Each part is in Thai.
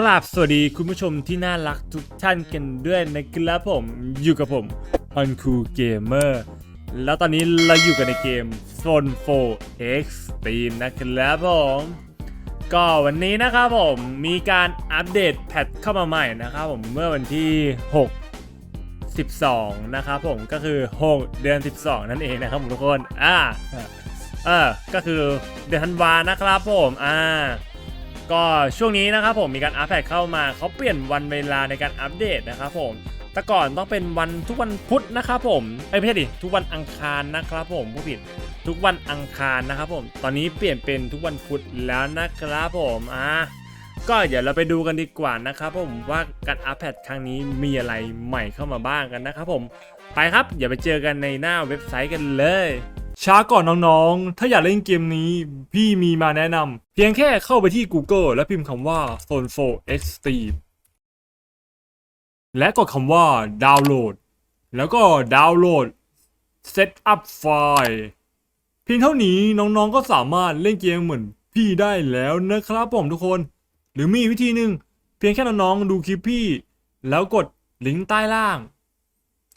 กราบสวัสดีคุณผู้ชมที่น่ารักทุกท่านกันด้วยนะครับผมอยู่กับผมฮอนคูเกมเมอร์แล้วตอนนี้เราอยู่กันในเกม Zone 4 Extreme นะครับผม ก็วันนี้นะครับผมมีการอัปเดตแพทเข้ามาใหม่นะครับผมเมื่อวันที่ 6 12 นะครับผมก็คือ 6 เดือน 12 นั่นเองนะครับผมทุกคนอ่าเออก็คือเดือนธันวานะครับผมอ่า ก็ช่วงนี้นะครับผมมีการอัปเดตเข้ามาเขาเปลี่ยนวันเวลาในการอัปเดตนะครับผมแต่ก่อนต้องเป็นวันทุกวันพุธนะครับผมเอ้ยไม่ใช่ดิทุกวันอังคารนะครับผมผู้ผิดทุกวันอังคารนะครับผมตอนนี้เปลี่ยนเป็นทุกวันพุธแล้วนะครับผมอะก็เดี๋ยวเราไปดูกันดีกว่านะครับผมว่าการอัปเดตครั้งนี้มีอะไรใหม่เข้ามาบ้างกันนะครับผมไปครับอย่าไปเจอกันในหน้าเว็บไซต์กันเลย ช้าก่อนน้องๆ ถ้าอยากเล่นเกมนี้ พี่มีมาแนะนำเพียงแค่เข้าไปที่ Google และพิมพ์คำว่า Zone 4 Extreme และกดคำว่าดาวน์โหลด แล้วก็ดาวน์โหลด Set up ไฟล์เพียงเท่านี้น้องๆ ก็สามารถเล่นเกมเหมือนพี่ได้แล้วนะครับผมทุกคน หรือมีวิธีหนึ่งเพียงแค่น้องๆ ดูคลิปพี่ แล้วกดลิงก์ใต้ล่าง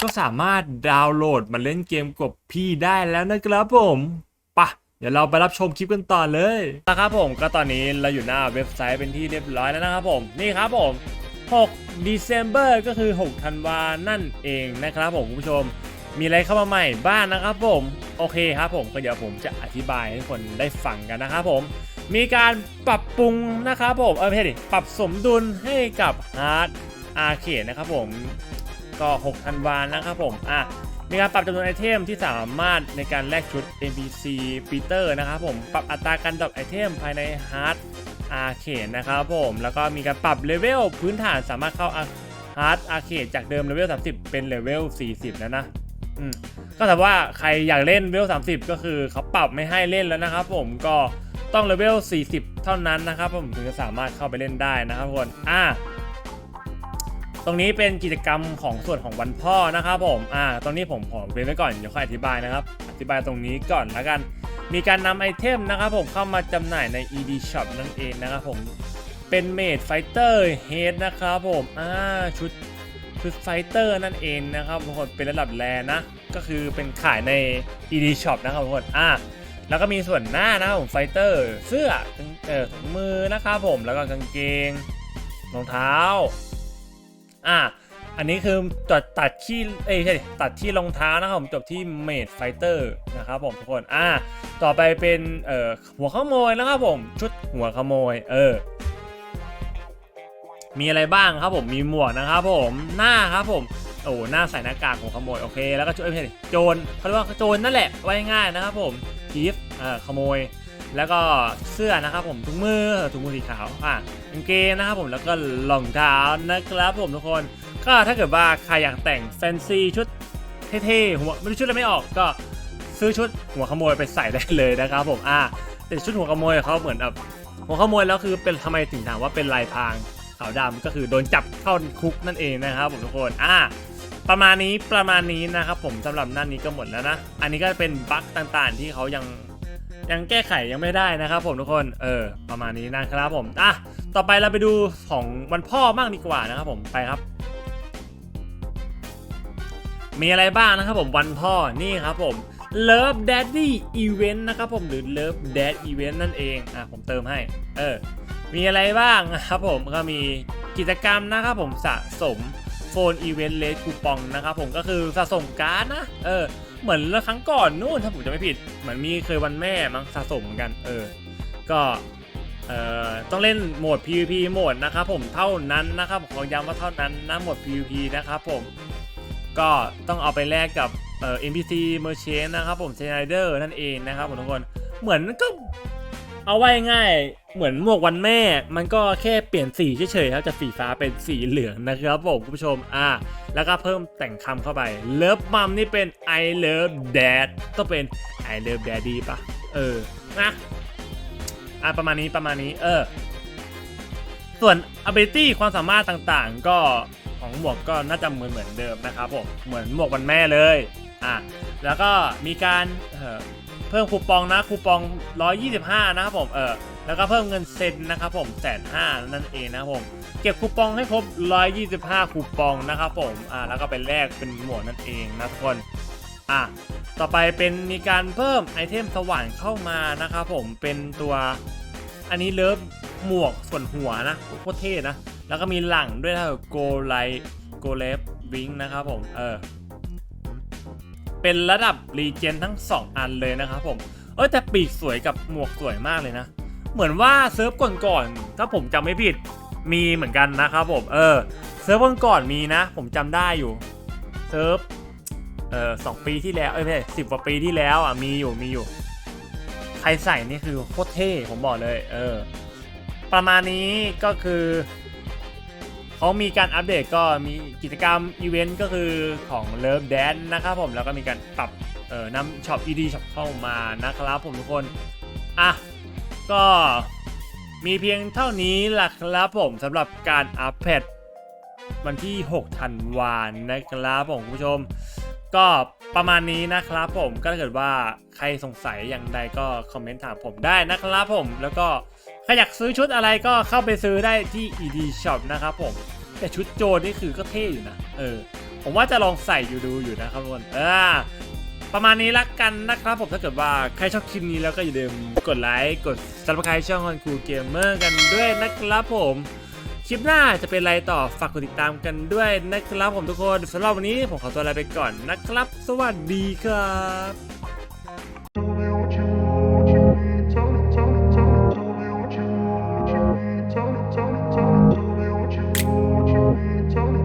ก็สามารถดาวน์โหลดมาเล่นเกมกับพี่ได้แล้วนะครับผมปะเดี๋ยวเราไปรับชมคลิปกันต่อเลยนะครับผมก็ตอนนี้เราอยู่หน้าเว็บไซต์เป็นที่เรียบร้อยแล้วนะครับผมนี่ครับผม6 December ก็คือ 6 ธันวานั่นเองนะครับผมคุณผู้ชม มีอะไรเข้ามาใหม่บ้างนะครับผม โอเคครับผมก็เดี๋ยวผมจะอธิบายให้คนได้ฟังกันนะครับผม มีการปรับปรุงนะครับผม เออไม่ใช่ดิ ปรับสมดุลให้กับฮาร์ดอาร์เคดนะครับผม ก็6ธันวานะครับผมอะมีการปรับจำนวนไอเทมที่สามารถในการแลกชุด NPC ปีเตอร์นะครับผมปรับอัตราการดรอปไอเทมภายในฮาร์ดอาร์เคดนะครับผมแล้วก็มีการปรับเลเวลพื้นฐานสามารถเข้าฮาร์ดอาร์เคดจากเดิมเลเวล30 เป็นเลเวล40 แล้วนะก็แต่ว่าใครอยากเล่นเลเวล30 ก็คือเขาปรับไม่ให้เล่นแล้วนะครับผมก็ต้องเลเวล40 เท่านั้นนะครับผมถึงจะสามารถเข้าไปเล่นได้นะครับทุกคนอะ ตรงนี้เป็นกิจกรรมของส่วนของวันพ่อนะครับผม อ่า ตรงนี้ผมขอเรียนไว้ก่อนเดี๋ยวค่อยอธิบายนะครับ อธิบายตรงนี้ก่อนแล้วกัน มีการนำไอเทมนะครับผมเข้ามาจำหน่ายใน ED Shop นั่นเองนะครับผม เป็นเมดไฟเตอร์เฮดนะครับผม อ่า ชุดชุดไฟเตอร์นั่นเองนะครับทุกคนเป็นระดับแรนะ ก็คือเป็นขายใน ED Shop นะครับทุกคนอ่าแล้วก็มีส่วนหน้านะครับผมไฟเตอร์เสื้อเอ่อถุงมือนะครับผมแล้วก็กางเกงรองเท้า อะอันนี้คือตัดตัดที่เอ้ยใช่ตัดที่รองเท้านะครับผมจบที่เมดไฟเตอร์นะครับผมทุกคนอะต่อไปเป็นเอ่อหัวขโมยนะครับผมชุดหัวขโมยเออมีอะไรบ้างครับผมมีหมวกนะครับผมหน้าครับผมโอ้หน้าใส่หน้ากากหัวขโมยโอเคแล้วก็ชุดเอ้ยไม่ใช่ดิโจรเขาเรียกว่าโจรนั่นแหละไว้ง่ายนะครับผมทีฟเอ่อขโมย แล้วก็เสื้อนะครับผมถุงมือถุงมือสีขาวอะกางเกงนะครับผมแล้วก็รองเท้านะครับผมทุกคน ก็ถ้าเกิดว่าใครอยากแต่งแฟนซีชุดเท่ๆหัวไม่รู้ชุดอะไรไม่ออกก็ซื้อชุดหัวขโมยไปใส่ได้เลยนะครับผมอะแต่ชุดหัวขโมยเขาเหมือนแบบหัวขโมยแล้วคือเป็นทำไมถึงถามว่าเป็นลายพรางขาวดำก็คือโดนจับเข้าคุกนั่นเองนะครับผมทุกคนอะประมาณนี้ประมาณนี้นะครับผมสำหรับหนั่นนี้ก็หมดแล้วนะ อันนี้ก็เป็นบั๊กต่างๆ ที่เขายัง ยังแก้ไขยังไม่ได้นะครับผมทุกคนเออประมาณนี้นะครับผมอะต่อไปเราไปดูของวันพ่อบ้างดีกว่านะครับผมไปครับ มีอะไรบ้างนะครับผมวันพ่อนี่ครับผม Love Daddy Event นะครับผมหรือ Love Dad Event นั่นเองอะผมเติมให้เออมีอะไรบ้างนะครับผมก็มีกิจกรรมนะครับผมสะสมโฟนอีเวนต์เลสคูปองนะครับผมก็คือสะสมการ์ดนะเออ เหมือนละครั้งก่อนนู่นถ้าผมจะไม่ผิด เหมือนมีเคยวันแม่มั้งสะสมเหมือนกัน เออ ก็เอ่อต้องเล่นโหมด PVP โหมดนะครับผมเท่านั้นนะครับขอย้ำว่าเท่านั้นนะโหมด PVP นะครับผมก็ต้องเอาไปแลกกับเอ่อ NPC Merchant นะครับผม s n i d e r นั่นเองนะครับผมทุกคนเหมือนก็ เอาไว้ง่ายเหมือนหมวกวันแม่ มันก็แค่เปลี่ยนสีเฉยๆครับจากสีฟ้าเป็นสีเหลืองนะครับผมคุณผู้ชมอ่าแล้วก็เพิ่มแต่งคำเข้าไป Love Mom นี่เป็น I love dad ต้องเป็น I love daddy ปะเออนะอ่าประมาณนี้ประมาณนี้เออ ส่วน ability ความสามารถต่างๆ ก็ของหมวกก็น่าจะเหมือนเหมือนเดิมนะครับผมเหมือนหมวกวันแม่เลยอะแล้วก็มีการเออ เพิ่มคูปองนะคูปอง 125 นะครับผมเออแล้วก็เพิ่มเงินเซ็นนะครับผมแสนห้านั่นเองนะครับผมเก็บคูปองให้ครบ 125 คูปองนะครับผมอ่าแล้วก็ไปแลกเป็นหมวกนั่นเองนะทุกคนอะต่อไปเป็นมีการเพิ่มไอเทมสว่านเข้ามานะครับผมเป็นตัวอันนี้เลิฟหมวกส่วนหัวนะโคตรเท่นะ แล้วก็มีหลังด้วยนะโกไลโกเลฟวิงนะครับผมเออ เป็นระดับรีเจนทั้ง 2 อันเลยนะครับผม เอ้ยแต่ปีกสวยกับหมวกสวยมากเลยนะ เหมือนว่าเซิร์ฟก่อนๆถ้าผมจำไม่ผิดมีเหมือนกันนะครับผม เออเซิร์ฟก่อนๆมีนะ ผมจำได้อยู่เซิร์ฟเออสองปีที่แล้วเอ้ยไม่ใช่สิบกว่าปีที่แล้วอะมีอยู่มีอยู่ใครใส่นี่คือโคตรเท่ผมบอกเลย เออ ประมาณนี้ก็คือ เขามีการอัปเดตก็มีกิจกรรมอีเวนต์ก็คือของ Love Dance นะครับผมแล้วก็มีการปรับเอ่อนำช็อป ED Shop เข้ามานะครับผมทุกคนอะก็มีเพียงเท่านี้แหละครับผมสำหรับการอัปเดตวันที่ 6 ธันวาคมนะครับผมคุณผู้ชม ก็ประมาณนี้นะครับผมก็ถ้าเกิดว่าใครสงสัยอย่างใดก็คอมเมนต์ถามผมได้นะครับผมแล้วก็ ใครอยากซื้อชุดอะไรก็เข้าไปซื้อได้ที่ ED Shop นะครับผม แต่ชุดโจรนี่คือก็เท่อยู่นะ เออ ผมว่าจะลองใส่อยู่ดูอยู่นะครับทุกคนอ่าประมาณนี้ละกันนะครับผมถ้าเกิดว่าใครชอบคลิปนี้แล้วก็อย่าลืมกดไลค์กด subscribe ช่องคอนคูเกมเมอร์กันด้วยนะครับผมคลิปหน้าจะเป็นอะไรต่อฝากกดติดตามกันด้วยนะครับผมทุกคนสำหรับวันนี้ผมขอตัวลาไปก่อนนะครับ สวัสดีครับ